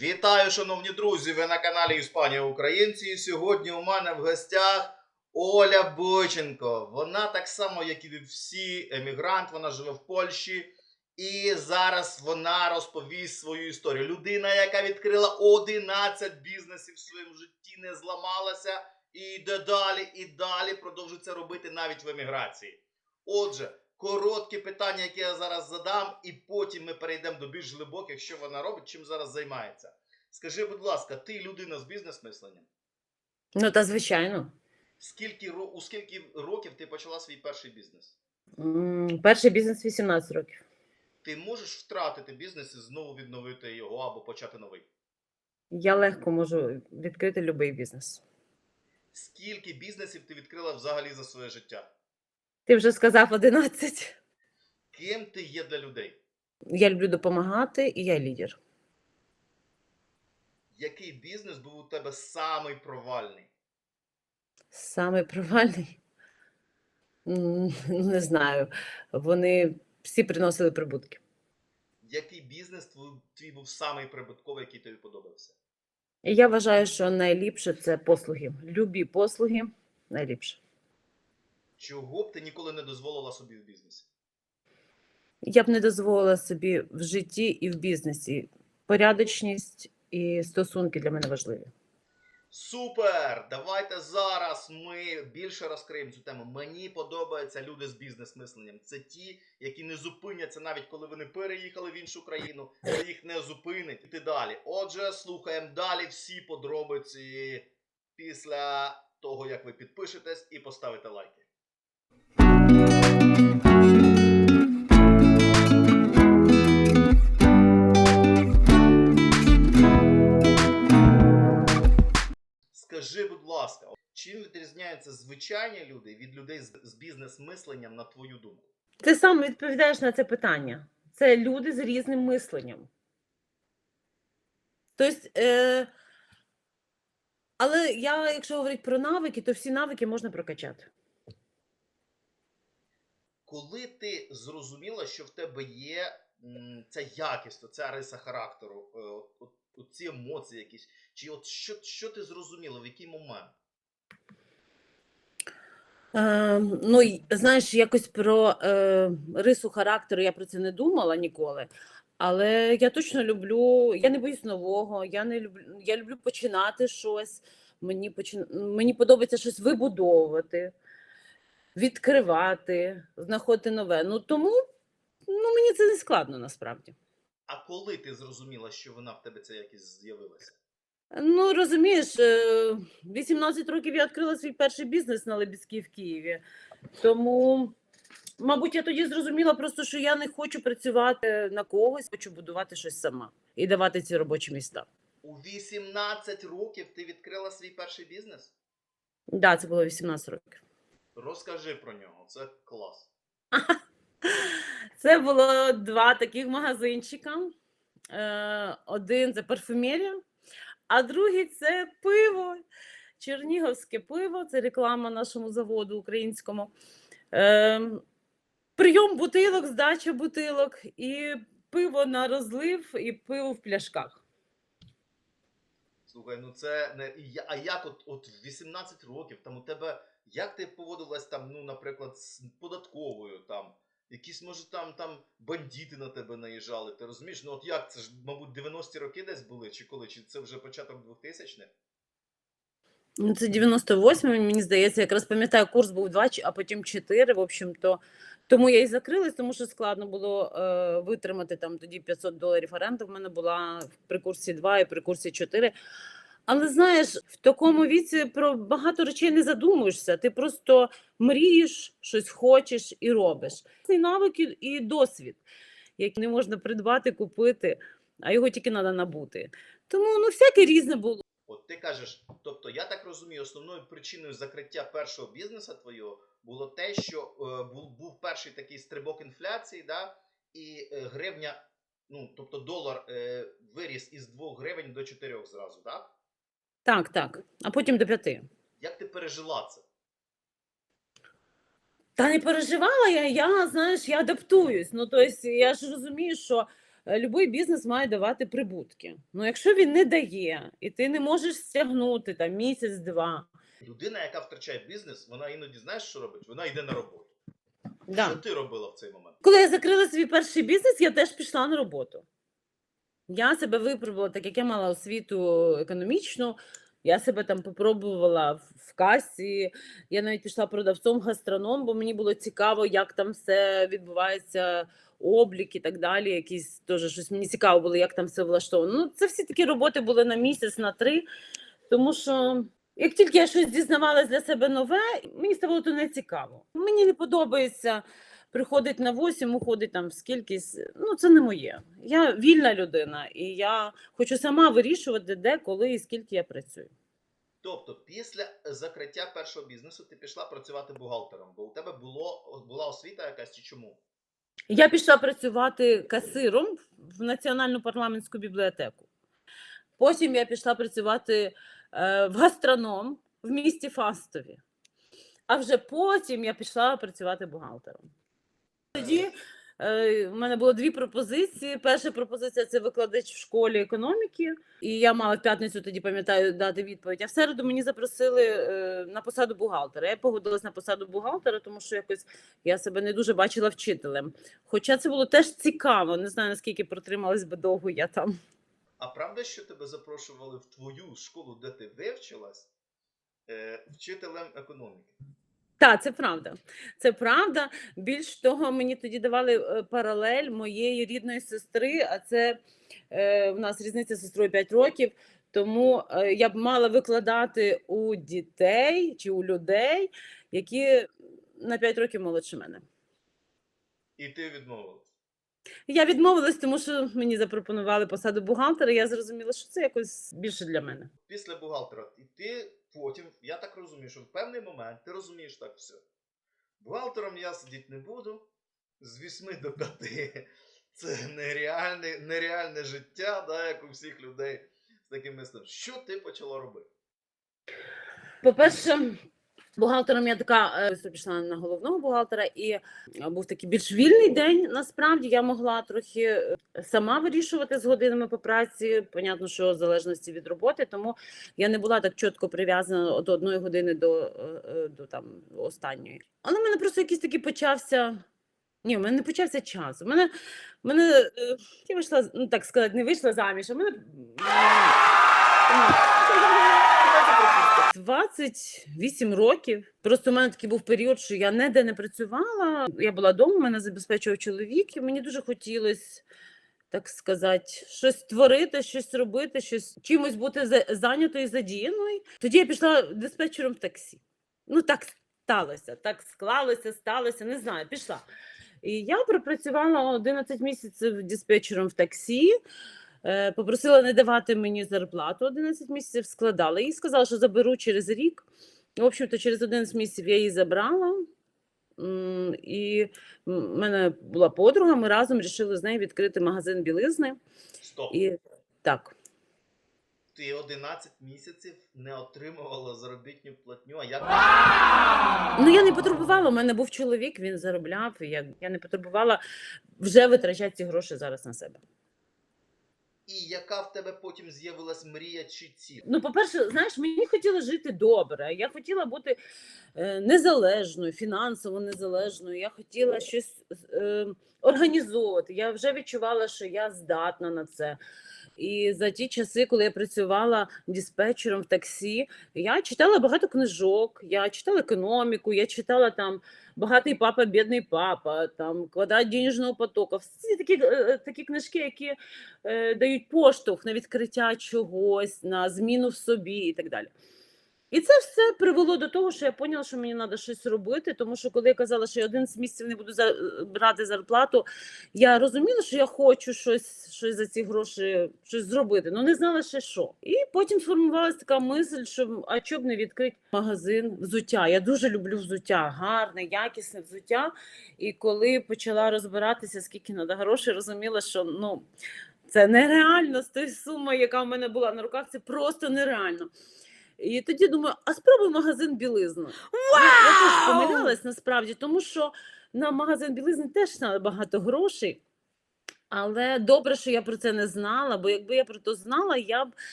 Вітаю, шановні друзі! Ви на каналі Іспанія Українці. І сьогодні у мене в гостях Оля Бойченко. Вона так само, як і всі емігрант, вона живе в Польщі. І зараз вона розповість свою історію. Людина, яка відкрила 11 бізнесів в своєму житті, не зламалася і йде далі, і далі продовжує робити навіть в еміграції. Отже, короткі питання, які я зараз задам, і потім ми перейдемо до більш глибоких, що вона робить, чим зараз займається. Скажи, будь ласка, ти людина з бізнес-мисленням? Ну, та звичайно. Скільки у скільки років ти почала свій перший бізнес? Перший бізнес 18 років. Ти можеш втратити бізнес і знову відновити його або почати новий? Я легко можу відкрити будь-який бізнес. Скільки бізнесів ти відкрила взагалі за своє життя? Ти вже сказав 11. Ким ти є для людей? Я люблю допомагати, і я лідер. Який бізнес був у тебе самий провальний? Самий провальний. М, Не знаю. Вони всі приносили прибутки. Який бізнес твій, твій був самий прибутковий, який тобі подобався? І я вважаю, що найліпше це послуги. Любі послуги найліпше. Чого б ти ніколи не дозволила собі в бізнесі? Я б не дозволила собі в житті і в бізнесі. Порядочність і стосунки для мене важливі. Супер! Давайте зараз ми більше розкриємо цю тему. Мені подобаються люди з бізнес-мисленням. Це ті, які не зупиняться, навіть коли вони переїхали в іншу країну, це їх не зупинить. Іти далі. Отже, слухаємо далі всі подробиці після того, як ви підпишетесь і поставите лайки. Скажи, будь ласка, чим відрізняються звичайні люди від людей з, бізнес-мисленням, на твою думку? Ти сам відповідаєш на це питання. Це люди з різним мисленням. Тобто, е, але я, якщо говорити про навики, то всі навики можна прокачати. Коли ти зрозуміла, що в тебе є ця якість, ця риса характеру, е, ці емоції якісь, чи от що, що ти зрозуміла, в який момент? Е, ну, знаєш, якось про е, рису характеру я про це не думала ніколи. Але я точно люблю, я не боюсь нового, я не люблю, я люблю починати щось. Мені, почин, мені подобається щось вибудовувати, відкривати, знаходити нове. Ну тому ну, мені це не складно насправді. А коли ти зрозуміла, що вона в тебе ця якість з'явилася? Ну, розумієш, е, 18 років я відкрила свій перший бізнес на Лебідській в Києві. Тому, мабуть, я тоді зрозуміла просто, що я не хочу працювати на когось, хочу будувати щось сама і давати ці робочі міста. У 18 років ти відкрила свій перший бізнес? Так, да, це було 18 років. Розкажи про нього, це клас. Це було два таких магазинчика. Е, Один це парфумерія, а другий це пиво. Чернігівське пиво, це реклама нашому заводу українському. Е, Прийом бутилок, здача бутилок, і пиво на розлив, і пиво в пляшках. Слухай, ну це не. А як от, от 18 років там у тебе. Як ти поводилась там, ну, наприклад, з податковою там? Якісь, може, там, там бандити на тебе наїжджали, ти розумієш? Ну от як? Це ж, мабуть, 90-ті роки десь були, чи коли? Чи це вже початок 2000-х? Ну, Це 98, мені здається, якраз пам'ятаю, курс був 2, а потім 4, в общем-то. Тому я і закрилась, тому що складно було е, витримати там тоді 500 доларів оренди. В мене була при курсі 2 і при курсі 4. Але знаєш, в такому віці про багато речей не задумуєшся. Ти просто мрієш, щось хочеш і робиш. Це навики і досвід, який не можна придбати, купити, а його тільки треба набути. Тому ну всяке різне було. От ти кажеш, тобто, я так розумію, основною причиною закриття першого бізнесу твого було те, що е, був, був перший такий стрибок інфляції, да, і е, гривня, ну тобто долар е, виріс із 2 гривень до 4 зразу, так? Так, так. А потім до п'яти. Як ти пережила це? Та не переживала я, я, знаєш, я адаптуюсь. Ну, тобто, я ж розумію, що е, любий бізнес має давати прибутки. Ну, якщо він не дає, і ти не можеш стягнути там місяць-два. Людина, яка втрачає бізнес, вона іноді знаєш, що робить? Вона йде на роботу. Да. Що ти робила в цей момент? Коли я закрила свій перший бізнес, я теж пішла на роботу. Я себе випробувала, так як я мала освіту економічну, я себе там попробувала в- касі. Я навіть пішла продавцом гастроном, бо мені було цікаво, як там все відбувається, облік і так далі. Якісь теж щось мені цікаво було, як там все влаштовано. Ну, це всі такі роботи були на місяць, на три. Тому що як тільки я щось дізнавалась для себе нове, мені ставало то не цікаво. Мені не подобається приходить на 8, уходить там скільки. Ну, це не моє. Я вільна людина, і я хочу сама вирішувати, де, коли і скільки я працюю. Тобто, після закриття першого бізнесу ти пішла працювати бухгалтером, бо у тебе було, була освіта якась чи чому? Я пішла працювати касиром в Національну парламентську бібліотеку. Потім я пішла працювати е, в гастроном в місті Фастові. А вже потім я пішла працювати бухгалтером. Тоді е, в мене було дві пропозиції. Перша пропозиція це викладач в школі економіки. І я мала в п'ятницю тоді, пам'ятаю, дати відповідь. А в середу мені запросили е, на посаду бухгалтера. Я погодилась на посаду бухгалтера, тому що якось я себе не дуже бачила вчителем. Хоча це було теж цікаво. Не знаю наскільки протрималась би довго я там. А правда, що тебе запрошували в твою школу, де ти вивчилась, е, вчителем економіки? Так, це правда. Це правда. Більш того, мені тоді давали е, паралель моєї рідної сестри, а це е, в нас різниця з сестрою 5 років. Тому е, я б мала викладати у дітей чи у людей, які на 5 років молодше мене. І ти відмовилась. Я відмовилась, тому що мені запропонували посаду бухгалтера. Я зрозуміла, що це якось більше для мене. Після бухгалтера, і ти потім, я так розумію, що в певний момент ти розумієш так все. Бухгалтером я сидіти не буду з 8 до 5. Це нереальне, нереальне життя, да, як у всіх людей з таким мислом. Що ти почала робити? По-перше, бухгалтером я така е, пішла на головного бухгалтера, і е, був такий більш вільний день. Насправді я могла трохи е, сама вирішувати з годинами по праці. Понятно, що в залежності від роботи, тому я не була так чітко прив'язана до одної години до, е, е, до там останньої. Але в мене просто якийсь такий почався. Ні, в мене не почався час. У мене, мене е, я вийшла, ну так сказати, не вийшла заміж, а мене. М, ну, 28 років. Просто в мене такий був період, що я ніде не працювала. Я була вдома, мене забезпечував чоловік, і мені дуже хотілося, так сказати, щось творити, щось робити, щось чимось бути за- зайнятою, задіяною. Тоді я пішла диспетчером в таксі. Ну, так сталося, так склалося, сталося, не знаю, пішла. І я пропрацювала 11 місяців диспетчером в таксі. Е, Попросила не давати мені зарплату 11 місяців, складала їй, сказала, що заберу через рік. В общем-то, через 11 місяців я її забрала. І в мене була подруга, ми разом вирішили з нею відкрити магазин білизни. Стоп. І так. Ти 11 місяців не отримувала заробітну платню, а як Ну, я не потребувала, у мене був чоловік, він заробляв. і Я, я не потребувала вже витрачати ці гроші зараз на себе. І яка в тебе потім з'явилась мрія чи ціль? Ну, по-перше, знаєш, мені хотіло жити добре. Я хотіла бути е, незалежною, фінансово незалежною. Я хотіла щось е, організовувати. Я вже відчувала, що я здатна на це. І за ті часи, коли я працювала диспетчером в таксі, я читала багато книжок, я читала економіку, я читала там багатий папа, бідний папа, там квадрат денежного потоку. Всі такі, е, такі книжки, які е, дають поштовх на відкриття чогось, на зміну в собі і так далі. І це все привело до того, що я поняла, що мені треба щось робити, тому що коли я казала, що я 11 місяців не буду брати зарплату, я розуміла, що я хочу щось, щось за ці гроші щось зробити, але не знала ще що. І потім сформувалася така мисль, що а чоб не відкрити магазин взуття. Я дуже люблю взуття, гарне, якісне взуття. І коли почала розбиратися, скільки треба грошей, розуміла, що ну. Це нереально з тою сумою, яка в мене була на руках, це просто нереально. І тоді думаю, а спробуй магазин білизни. Ну, Я теж помилялась насправді, тому що на магазин білизни теж багато грошей. Але добре, що я про це не знала, бо якби я про це знала, я б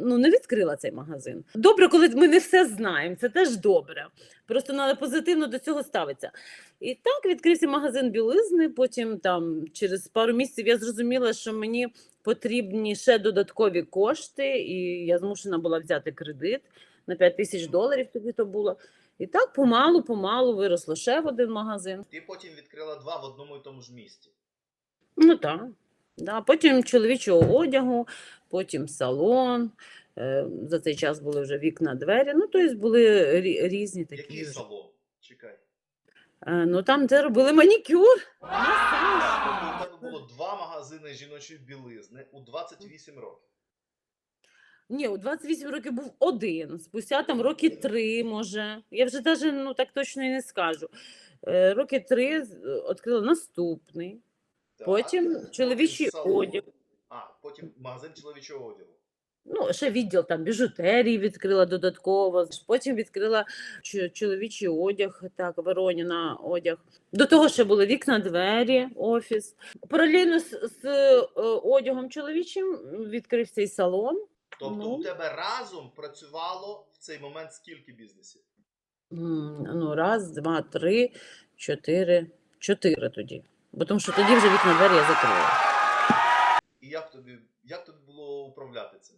ну, не відкрила цей магазин. Добре, коли ми не все знаємо, це теж добре. Просто треба позитивно до цього ставитися. І так відкрився магазин білизни. Потім там через пару місяців я зрозуміла, що мені потрібні ще додаткові кошти, і я змушена була взяти кредит на 5 тисяч доларів. Тоді то було. І так помалу, помалу виросло ще в один магазин. Ти потім відкрила два в одному і тому ж місті. Ну так. Да. Потім чоловічого одягу, потім салон. Е, За цей час були вже вікна, двері. Ну, тобто були різні такі. Який салон? Е, Ну там, де робили манікюр, у тебе було два магазини жіночої білизни у 28 років. Ні, у 28 років був один, спустя там роки три, може. Я вже навіть ну, так точно і не скажу. Е, Роки три відкрила наступний. Так. Потім чоловічий салон. одяг. А, потім магазин чоловічого одягу. Ну, ще відділ там біжутерії відкрила додатково. Потім відкрила чоловічий одяг, так, Вероніна одяг. До того ще були вікна, двері, офіс. Паралельно з, з е, одягом чоловічим відкрився і салон. Тобто Ну. у тебе разом працювало в цей момент скільки бізнесів? М, Ну, раз, два, три, чотири. Чотири тоді. Бо тому що тоді вже вікна двері я закрила. І як тобі, як тобі було управляти цим?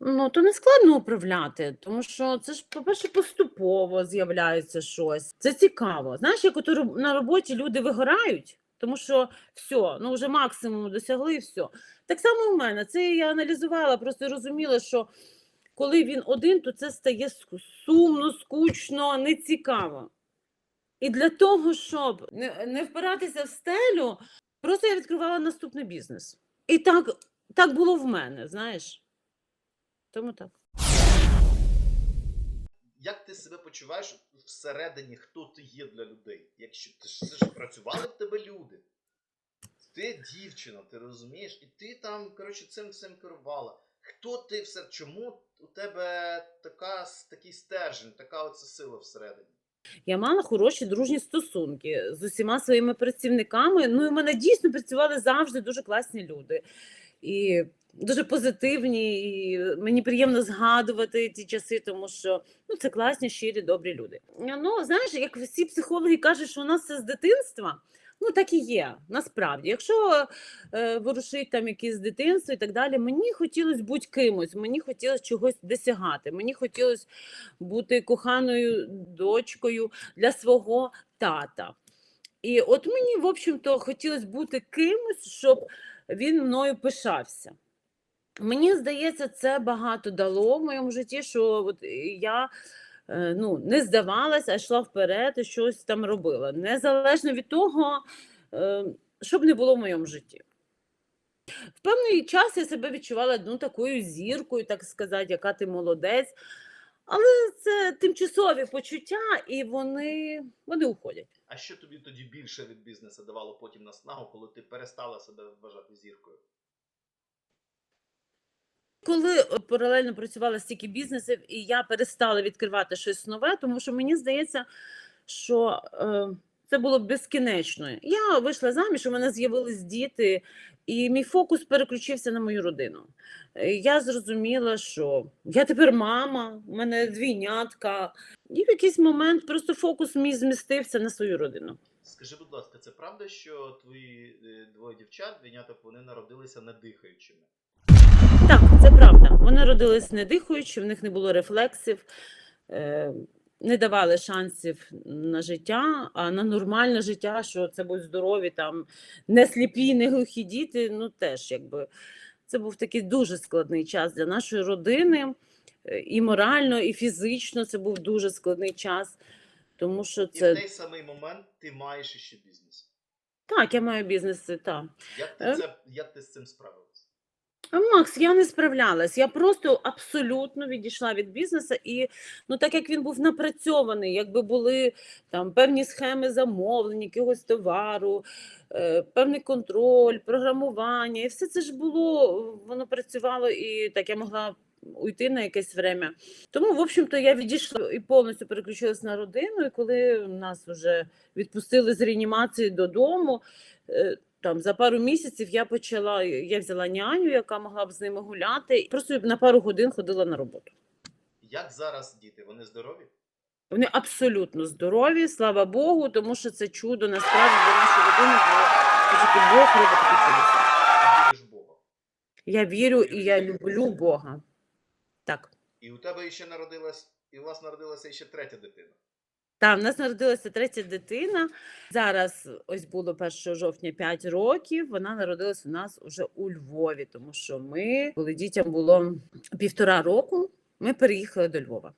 Ну, то не складно управляти, тому що це ж, по-перше, поступово з'являється щось. Це цікаво. Знаєш, як от на роботі люди вигорають, тому що все, ну вже максимум досягли і все. Так само у мене. Це я аналізувала, просто розуміла, що коли він один, то це стає сумно, скучно, нецікаво. І для того, щоб не впиратися в стелю, просто я відкривала наступний бізнес. І так, так було в мене, знаєш. Тому так. Як ти себе почуваєш всередині, хто ти є для людей? Якщо ти ж це ж працювали в тебе люди. Ти дівчина, ти розумієш? І ти там, коротше, цим всім керувала. Хто ти все? Чому у тебе така, такий стержень, така оця сила всередині? Я мала хороші дружні стосунки з усіма своїми працівниками. Ну і в мене дійсно працювали завжди дуже класні люди. І дуже позитивні, і мені приємно згадувати ті часи, тому що ну, це класні, щирі, добрі люди. Ну, знаєш, як всі психологи кажуть, що у нас це з дитинства. Ну, так і є, насправді. Якщо е, ворушить там якісь дитинство і так далі, мені хотілося бути кимось, мені хотілося чогось досягати, мені хотілося бути коханою дочкою для свого тата. І от мені, в общем-то, хотілося бути кимось, щоб він мною пишався. Мені здається, це багато дало в моєму житті, що от я е, ну, не здавалась, а йшла вперед і щось там робила. Незалежно від того, е, що б не було в моєму житті. В певний час я себе відчувала ну, такою зіркою, так сказати, яка ти молодець. Але це тимчасові почуття, і вони, вони уходять. А що тобі тоді більше від бізнесу давало потім наснагу, коли ти перестала себе вважати зіркою? Коли е, паралельно працювала стільки бізнесів, і я перестала відкривати щось нове, тому що мені здається, що е, це було безкінечно. Я вийшла заміж, у мене з'явились діти, і мій фокус переключився на мою родину. Е, Я зрозуміла, що я тепер мама, у мене двійнятка, і в якийсь момент просто фокус мій змістився на свою родину. Скажи, будь ласка, це правда, що твої е, двоє дівчат, двійняток, вони народилися не дихаючими? Так, це правда. Вони родились не дихаючи, в них не було рефлексів, е, не давали шансів на життя, а на нормальне життя, що це будуть здорові, там, не сліпі, не глухі діти. Ну теж якби це був такий дуже складний час для нашої родини. е, І морально, і фізично це був дуже складний час. Тому що І в той самий момент ти маєш іще бізнес. так, я маю бізнес, так. Як ти, Е? це, як ти з цим справилась? Макс, я не справлялась. Я просто абсолютно відійшла від бізнесу, і ну так як він був напрацьований, якби були там певні схеми замовлень, якогось товару, е, певний контроль, програмування, і все це ж було, воно працювало, і так я могла уйти на якесь время. Тому, в общем-то, я відійшла і повністю переключилась на родину. І коли нас вже відпустили з реанімації додому, е, там за пару місяців я почала, я взяла няню, яка могла б з ними гуляти, і просто на пару годин ходила на роботу. Як зараз діти? Вони здорові? Вони абсолютно здорові, слава Богу, тому що це чудо насправді для нашої родини було тільки Бог робить такі чудеса. Ти віриш в Бога. Я вірю і я люблю Бога. Так. І у тебе ще народилась, і у вас народилася ще третя дитина. Так, в нас народилася третя дитина. Зараз ось було 1 жовтня 5 років. Вона народилась у нас уже у Львові, тому що ми, коли дітям було півтора року, ми переїхали до Львова.